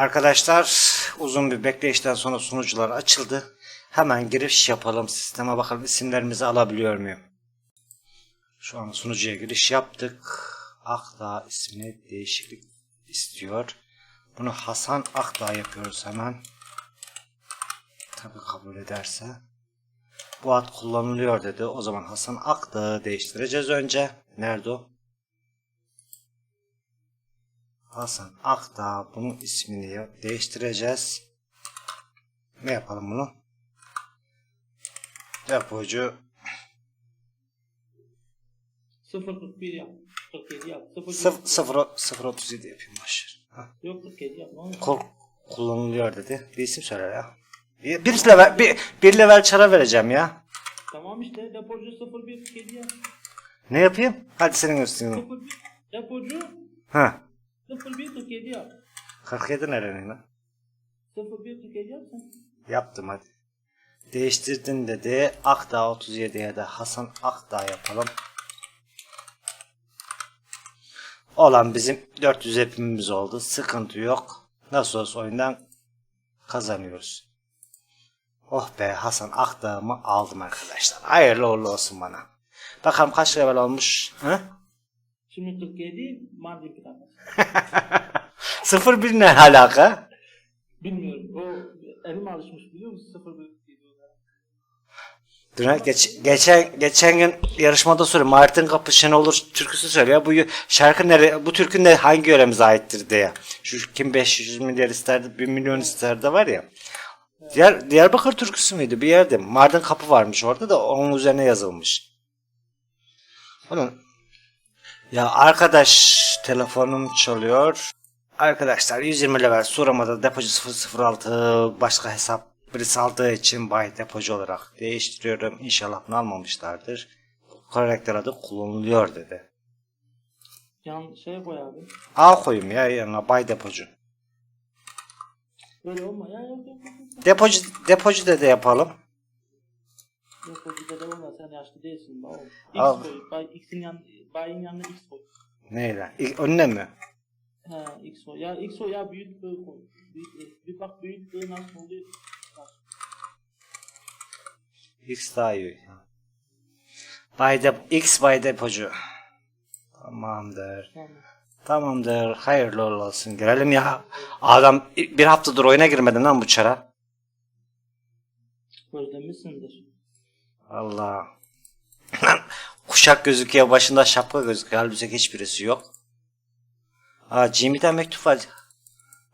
Arkadaşlar uzun bir bekleyişten sonra sunucular açıldı. Hemen giriş yapalım sisteme bakalım isimlerimizi alabiliyor muyum? Şu an sunucuya giriş yaptık. Akdağ ismini değişiklik istiyor. Bunu Hasan Akdağ yapıyoruz hemen. Tabii kabul ederse. Bu ad kullanılıyor dedi. O zaman Hasan Akdağ'ı değiştireceğiz önce. Nerede o? Hasan Akdağ bunun ismini değiştireceğiz. Ne yapalım bunu? Depocu 041 yap. 47 yap. 0 0 0 037 yapayım başlar. Yok 47 yap. Kol kullanılıyor dedi. Bir isim söyle ya. Bir, bir level bir, bir level çara vereceğim ya. Tamam işte depocu 01 47 yap. Ne yapayım? Hadi senin üstüne. 01 depocu Ha. 01 47 yap. 47 nerenin lan? 01 47 yap sen. Yaptım hadi. Değiştirdin dedi. Akdağ 37'ye de Hasan Akdağ yapalım. Olan bizim 400 hepimiz oldu. Sıkıntı yok. Nasıl olsa oyundan kazanıyoruz. Oh be Hasan Akdağ'ımı aldım arkadaşlar. Hayırlı uğurlu olsun bana. Bakalım kaç level olmuş. Hı? Şimdi 47 Mardin planı. 01 ne alaka? Bilmiyorum. O elim alışmış biliyor musun? 01 47 olarak. Dün geç, geçen geçen gün yarışmada soruyor. Martin Kapı Şenolur türküsü söylüyor. Bu şarkı nere, bu türkü ne hangi yöremize aittir diye. Şu kim 500 milyar isterdi, 1 milyon isterdi var ya. Diyar, Diyarbakır türküsü müydü bir yerde? Mardin Kapı varmış orada da onun üzerine yazılmış. Onun ya arkadaş telefonum çalıyor. Arkadaşlar 120 level Surama'da depocu 006 başka hesap birisi aldığı için bay depocu olarak değiştiriyorum. İnşallah bunu almamışlardır. Karakter adı kullanılıyor dedi. Yan şeye koy abi. A koyayım ya yanına bay depocu. Böyle olma ya yok. yok. Depocu depocu da de yapalım. Depocu da olma sen yaşlı değilsin. Al. X koy. X'in yan, bayın yanına X koy. Neyle? İlk- Önüne mi? He X koy. Ya X koy ya büyük bir koy. Büyük, bir bak büyük bir nasıl oluyor. X daha iyi. Bay de X bay depocu. Tamamdır. Tamam. Tamamdır. Hayırlı olsun. Girelim ya. Adam bir haftadır oyuna girmedi lan bu çara. Özlemişsindir. Allah. Kuşak gözüküyor başında şapka gözüküyor. Halbuki hiçbirisi yok. Aa Jimmy'den mektup var.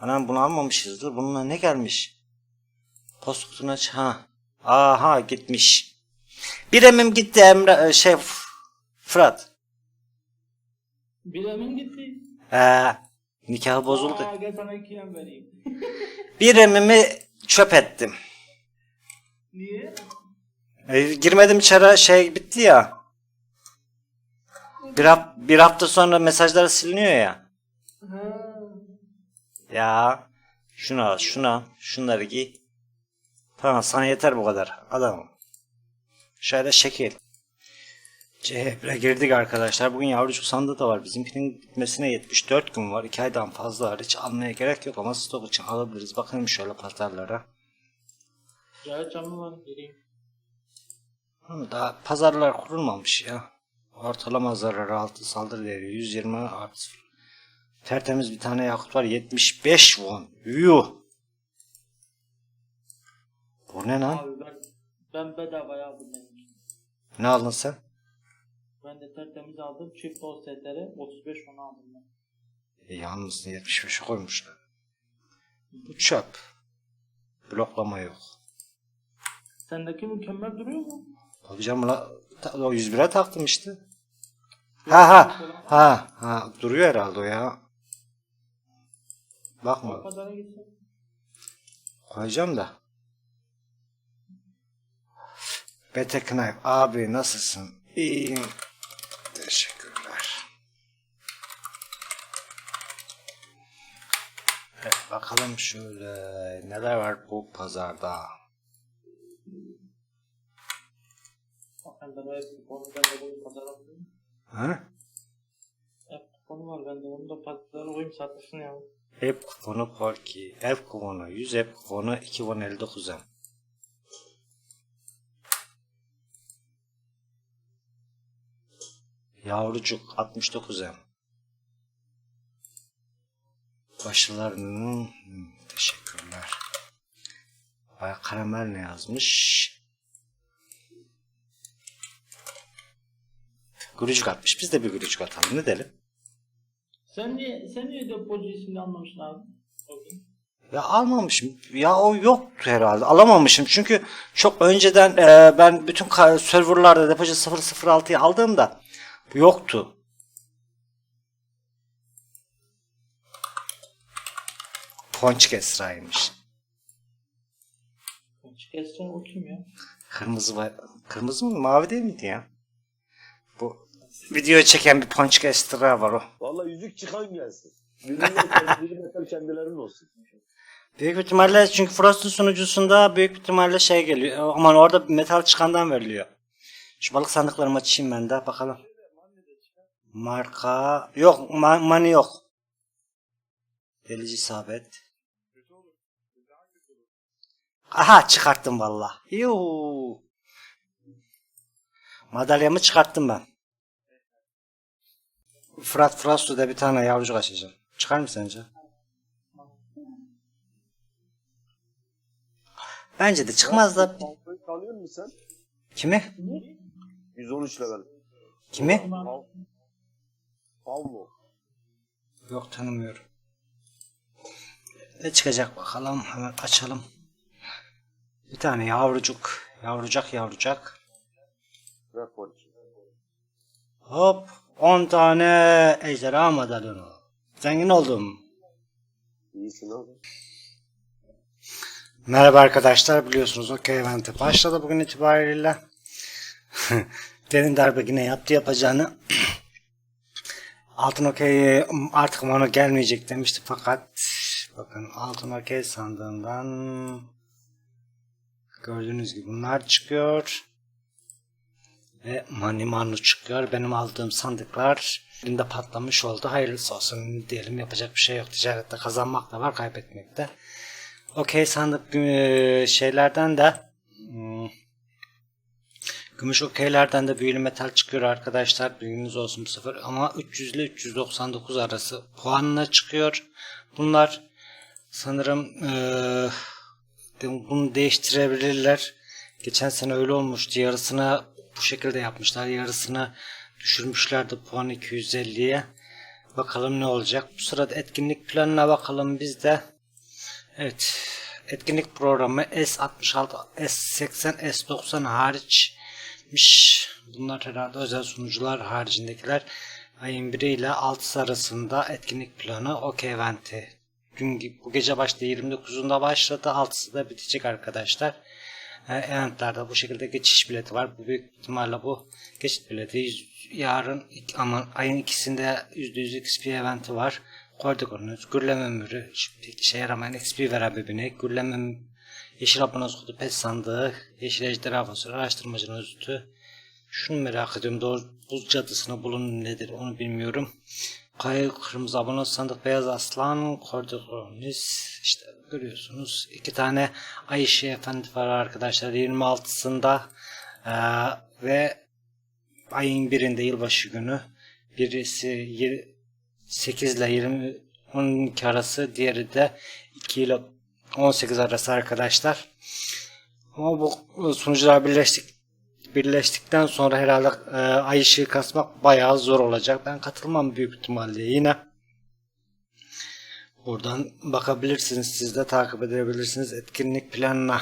Anam bunu almamışızdır. Bununla ne gelmiş? Post kutunu aç. Ha. Aha gitmiş. Bir emim gitti Emre e, şey Fırat. Bir emin gitti. Ee, nikahı bozuldu. Aa, gel sana iki yem vereyim. Bir emimi çöp ettim. Niye? E, girmedim içeri şey bitti ya. Bir, haf- bir hafta sonra mesajlar siliniyor ya. Ha. Ya şunu al şunu al şunları giy. Tamam sana yeter bu kadar adamım. Şöyle şekil. CHP'ye girdik arkadaşlar. Bugün yavrucuk sandığı da var. Bizimkinin bitmesine 74 gün var. 2 aydan fazla var. Hiç almaya gerek yok ama stok için alabiliriz. Bakayım şöyle pazarlara. Cahit canlı var gireyim. Ama daha pazarlar kurulmamış ya. Ortalama zararı altı saldırı değeri 120 artı. Tertemiz bir tane yakıt var 75 won. Yuh. Bu ne lan? Abi ben ben bedavaya aldım benim. Ne aldın sen? Ben de tertemiz aldım. Çift OST'lere 35 onu aldım ben. E, yalnız 75'e koymuşlar. Bu çöp. Bloklama yok. Sendeki mükemmel duruyor mu? Tabii canım buna ta- o 101'e taktım işte. Ha ha ha ha duruyor herhalde o ya. Bakma koyacağım da. Bete Knife abi nasılsın? İyiyim. Teşekkürler. Evet bakalım şöyle neler var bu pazarda. Ben de onu ben de koyayım pazara koyayım. Ha? Hep konu var bende onu da pazara koyayım satılsın ya. Ev kuponu Porky. Ev kuponu 100, ev kuponu 2 won 59 em. Yavrucuk 69 em. Başlarının teşekkürler. Vay karamel ne yazmış? Gülücük atmış. Biz de bir gülücük atalım. Ne derim? Sen niye sen niye depocu ismini almamışsın abi? Ya almamışım. Ya o yoktu herhalde. Alamamışım. Çünkü çok önceden e, ben bütün serverlarda depocu 006'yı aldığımda yoktu. Ponçik Esra'ymış. Çık Esra o kim ya? Kırmızı var. Kırmızı mı? Mavi değil miydi ya? Bu videoyu çeken bir Esra var o. Valla yüzük çıkan gelsin. Metal kendilerinin olsun. Büyük ihtimalle çünkü Frost'un sunucusunda büyük ihtimalle şey geliyor. Aman orada metal çıkandan veriliyor. Şu balık sandıklarımı açayım ben de bakalım. Marka yok ma- money yok. Delici isabet. Aha çıkarttım valla. Yuu. Madalyamı çıkarttım ben. Fırat Fırat bir tane yavrucuk açacağım. Çıkar mı sence? Bence de çıkmaz da. Tanıyor musun sen? Kimi? 113 level. Kimi? Pav- Pavlo. Yok tanımıyorum. Ne çıkacak bakalım. Hemen açalım. Bir tane yavrucuk. Yavrucak yavrucak. Porky. Hop. 10 tane ejderha madalyonu. Zengin oldum. İyisin abi. Merhaba arkadaşlar biliyorsunuz okey eventi başladı bugün itibariyle. Derin darbe yine yaptı yapacağını. Altın okey artık bana gelmeyecek demişti fakat bakın altın okey sandığından gördüğünüz gibi bunlar çıkıyor. Ve mani çıkıyor. Benim aldığım sandıklar elinde patlamış oldu. Hayırlısı olsun diyelim yapacak bir şey yok. Ticarette kazanmak da var kaybetmek de. Okey sandık e, şeylerden de hmm, gümüş okeylerden de büyülü metal çıkıyor arkadaşlar. Bilginiz olsun bu sefer. Ama 300 ile 399 arası puanla çıkıyor. Bunlar sanırım e, bunu değiştirebilirler. Geçen sene öyle olmuştu. Yarısını bu şekilde yapmışlar. Yarısını düşürmüşlerdi puan 250'ye. Bakalım ne olacak. Bu sırada etkinlik planına bakalım biz de. Evet. Etkinlik programı S66, S80, S90 hariçmiş. Bunlar herhalde özel sunucular haricindekiler. Ayın 1 ile 6 arasında etkinlik planı OK Event'i. Dün bu gece başta 29'unda başladı. 6'sı da bitecek arkadaşlar. E, eventlerde bu şekilde geçiş bileti var. Bu büyük ihtimalle bu geçiş bileti yarın ama ayın ikisinde %100 XP eventi var. Kordikonuz, gürleme ömürü, pek işe yaramayan XP veren bir binek, gürleme yeşil abonoz kutu pet sandığı, yeşil ejderha fosuru, araştırmacının özütü. Şunu merak ediyorum, doğru buz cadısına bulun nedir onu bilmiyorum. Kaya kırmızı abonoz sandık, beyaz aslan, kordikonuz, işte görüyorsunuz. iki tane Ay Işığı Efendi var arkadaşlar 26'sında Ee, ve ayın birinde yılbaşı günü birisi yir- 8 ile 20 12 arası diğeri de 2 ile 18 arası arkadaşlar. Ama bu sunucular birleştik birleştikten sonra herhalde e, ay ışığı kasmak bayağı zor olacak. Ben katılmam büyük ihtimalle yine. Buradan bakabilirsiniz. Siz de takip edebilirsiniz etkinlik planına.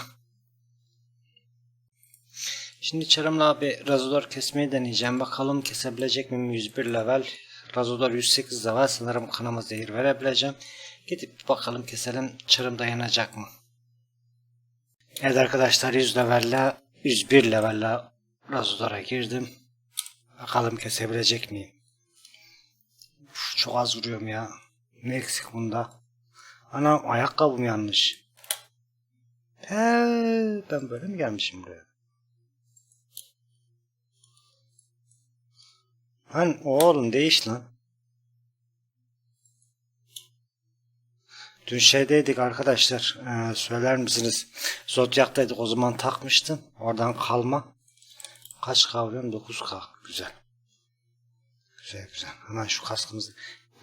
Şimdi Çarım'la bir razodor kesmeyi deneyeceğim. Bakalım kesebilecek miyim 101 level. Razodor 108 level. Sanırım kanama zehir verebileceğim. Gidip bakalım keselim. Çarım dayanacak mı? Evet arkadaşlar 100 levelle 101 levelle razodora girdim. Bakalım kesebilecek miyim? Uf, çok az vuruyorum ya. Ne eksik bunda? Anam ayakkabım yanlış. He, ben böyle mi gelmişim buraya? Lan oğlum değiş lan. Dün şeydeydik arkadaşlar. Ee, söyler misiniz? Zodyak'taydık o zaman takmıştım. Oradan kalma. Kaç kavruyorum? 9K. Güzel. Güzel güzel. Hemen şu kaskımızı.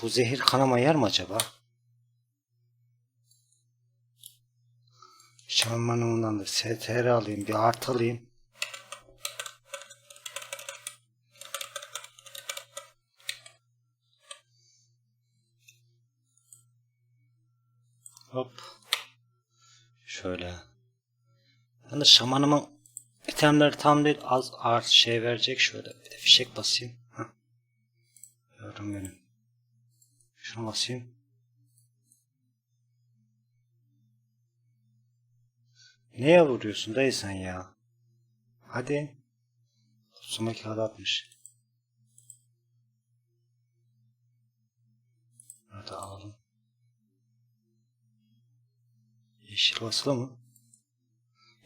Bu zehir kanama yer mi acaba? Şamanımdan da STR alayım. Bir art alayım. Hop. Şöyle. Yani şamanımın itemleri tam değil. Az art şey verecek. Şöyle bir de fişek basayım. Heh. Yavrum benim. Şunu basayım. Neye vuruyorsun dayı sen ya? Hadi. Kutsuma kağıdı atmış. Da alalım. Yeşil basılı mı?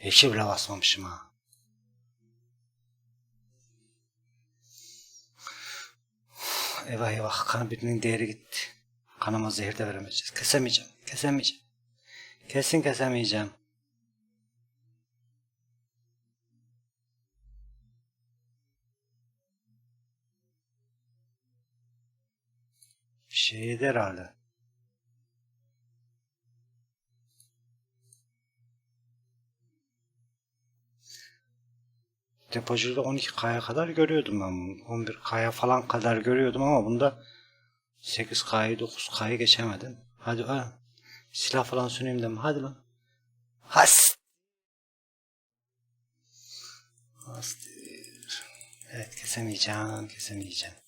Yeşil bile basmamışım ha. Eyvah eyvah kan birinin değeri gitti. Kanıma zehir veremeyeceğiz. Kesemeyeceğim. Kesemeyeceğim. Kesin kesemeyeceğim. Bir şey yedi herhalde. Depocuda 12K'ya kadar görüyordum ben bunu. 11K'ya falan kadar görüyordum ama bunda 8K'yı 9K'yı geçemedim. Hadi ha. Silah falan süreyim deme. Hadi lan. Has. Hastir. Evet kesemeyeceğim. Kesemeyeceğim.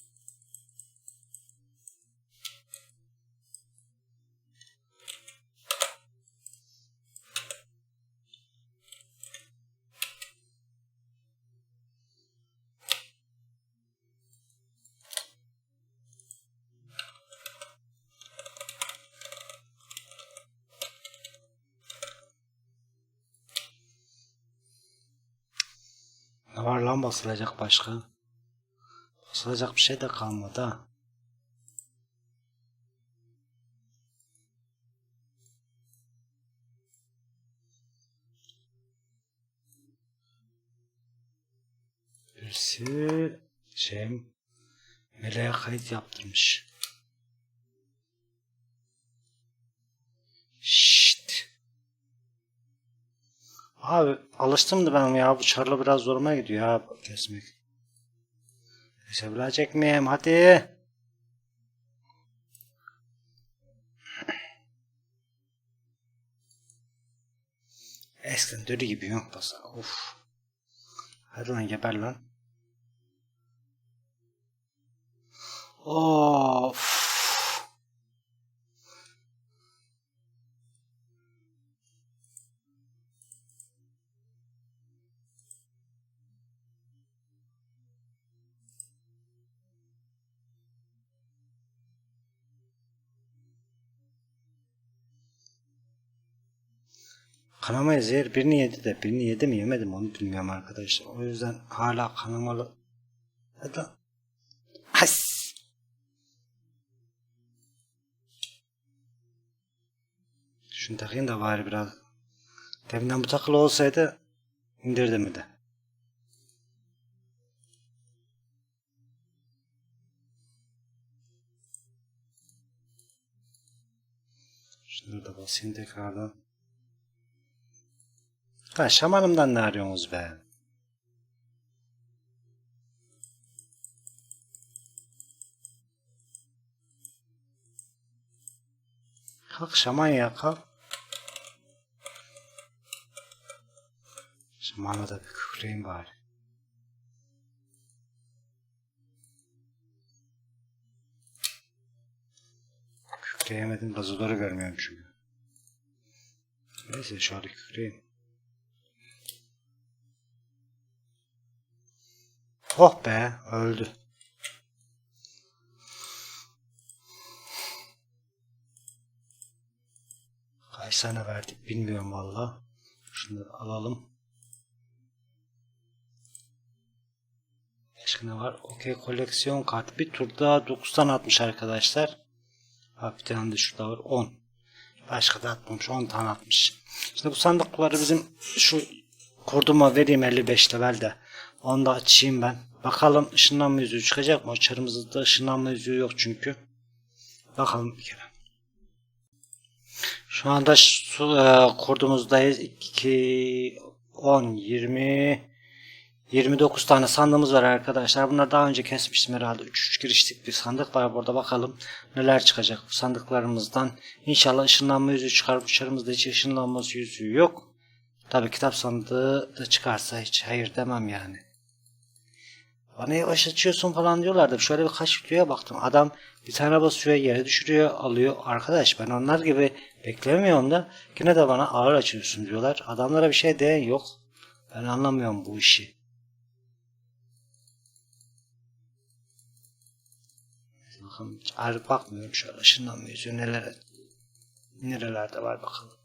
Lan basılacak başka? Basılacak bir şey de kalmadı ha. Birisi şey meleğe kayıt yaptırmış. Abi alıştım da ben ya bu çarla biraz zoruma gidiyor ya kesmek. Kesebilecek miyim? Hadi. Eskiden dölü gibi yok basa. Of. Hadi lan geber lan. Of. Kanamaya zehir birini yedi de birini yedi mi yemedi mi onu bilmiyorum arkadaşlar. O yüzden hala kanamalı. Hadi. Has. Şunu takayım da bari biraz. Deminden bu takılı olsaydı indirdi mi de. Şunu da basayım tekrardan. Ha şamanımdan ne arıyorsunuz be? Kalk şaman ya kalk. Şamana da bir kükreyim bari. Kükreyemedim gazoları görmüyorum çünkü. Neyse şöyle kükreyim. Oh be öldü. Kaç tane verdik bilmiyorum valla. Şunları alalım. Başka ne var? Okey koleksiyon kartı. Bir tur daha 9'dan atmış arkadaşlar. Bak bir tane de şurada var 10. Başka da atmamış. 10 tane atmış. Şimdi bu sandıkları bizim şu kurduma vereyim 55 levelde. Onu da açayım ben. Bakalım ışınlanma yüzüğü çıkacak mı? O çarımızda ışınlanma yüzüğü yok çünkü. Bakalım bir kere. Şu anda su, e, kurdumuzdayız. 2, 10, 20, 29 tane sandığımız var arkadaşlar. Bunları daha önce kesmiştim herhalde. 3-3 girişlik bir sandık var burada. Bakalım neler çıkacak bu sandıklarımızdan. İnşallah ışınlanma yüzüğü çıkar. Bu çarımızda hiç ışınlanma yüzüğü yok. Tabi kitap sandığı da çıkarsa hiç hayır demem yani. Bana yavaş açıyorsun falan diyorlardı. Şöyle birkaç videoya baktım. Adam bir tane basıyor yere düşürüyor alıyor. Arkadaş ben onlar gibi beklemiyorum da yine de bana ağır açıyorsun diyorlar. Adamlara bir şey diyen yok. Ben anlamıyorum bu işi. Bakın ayrı bakmıyorum şöyle ışınlanma yüzüğü nelere nerelerde var bakalım.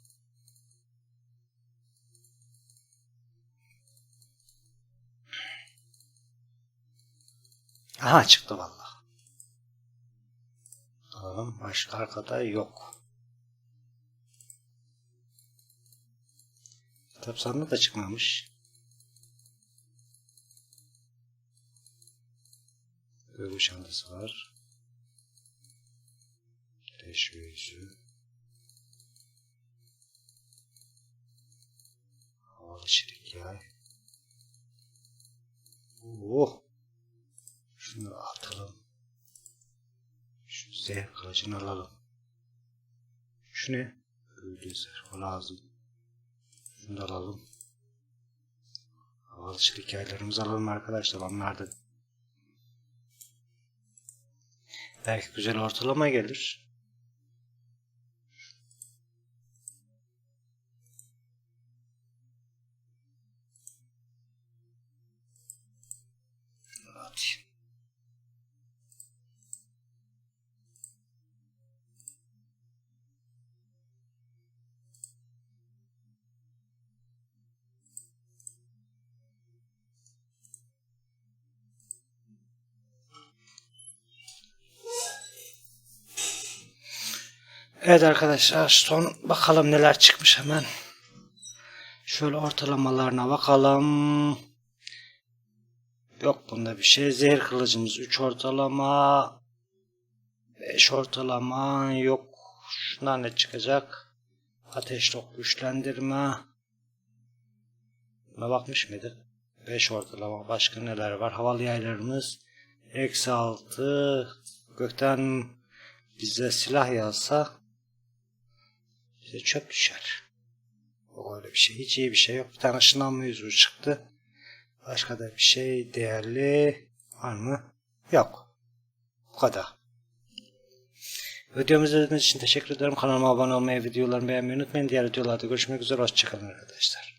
Aha çıktı valla. Tamam başka arkada yok. Kitap sandığı da çıkmamış. Böyle çantası var. Teşvik yüzü. Havalı çelik yay. Z kılıcını alalım. Şu ne? Öyleyse o lazım. Şunu da alalım. Çelik yaylarımızı alalım arkadaşlar. Onlar da belki güzel ortalama gelir. Evet arkadaşlar son bakalım neler çıkmış hemen. Şöyle ortalamalarına bakalım. Yok bunda bir şey. Zehir kılıcımız 3 ortalama. 5 ortalama yok. Şundan ne çıkacak? Ateş top güçlendirme. Buna bakmış mıydık? 5 ortalama. Başka neler var? Havalı yaylarımız. Eksi 6. Gökten bize silah yağsa bize çöp düşer. O öyle bir şey. Hiç iyi bir şey yok. Bir tane ışınlanma yüzüğü çıktı. Başka da bir şey değerli var mı? Yok. Bu kadar. Videomuzu izlediğiniz için teşekkür ederim. Kanalıma abone olmayı, videolarımı beğenmeyi unutmayın. Diğer videolarda görüşmek üzere. Hoşçakalın arkadaşlar.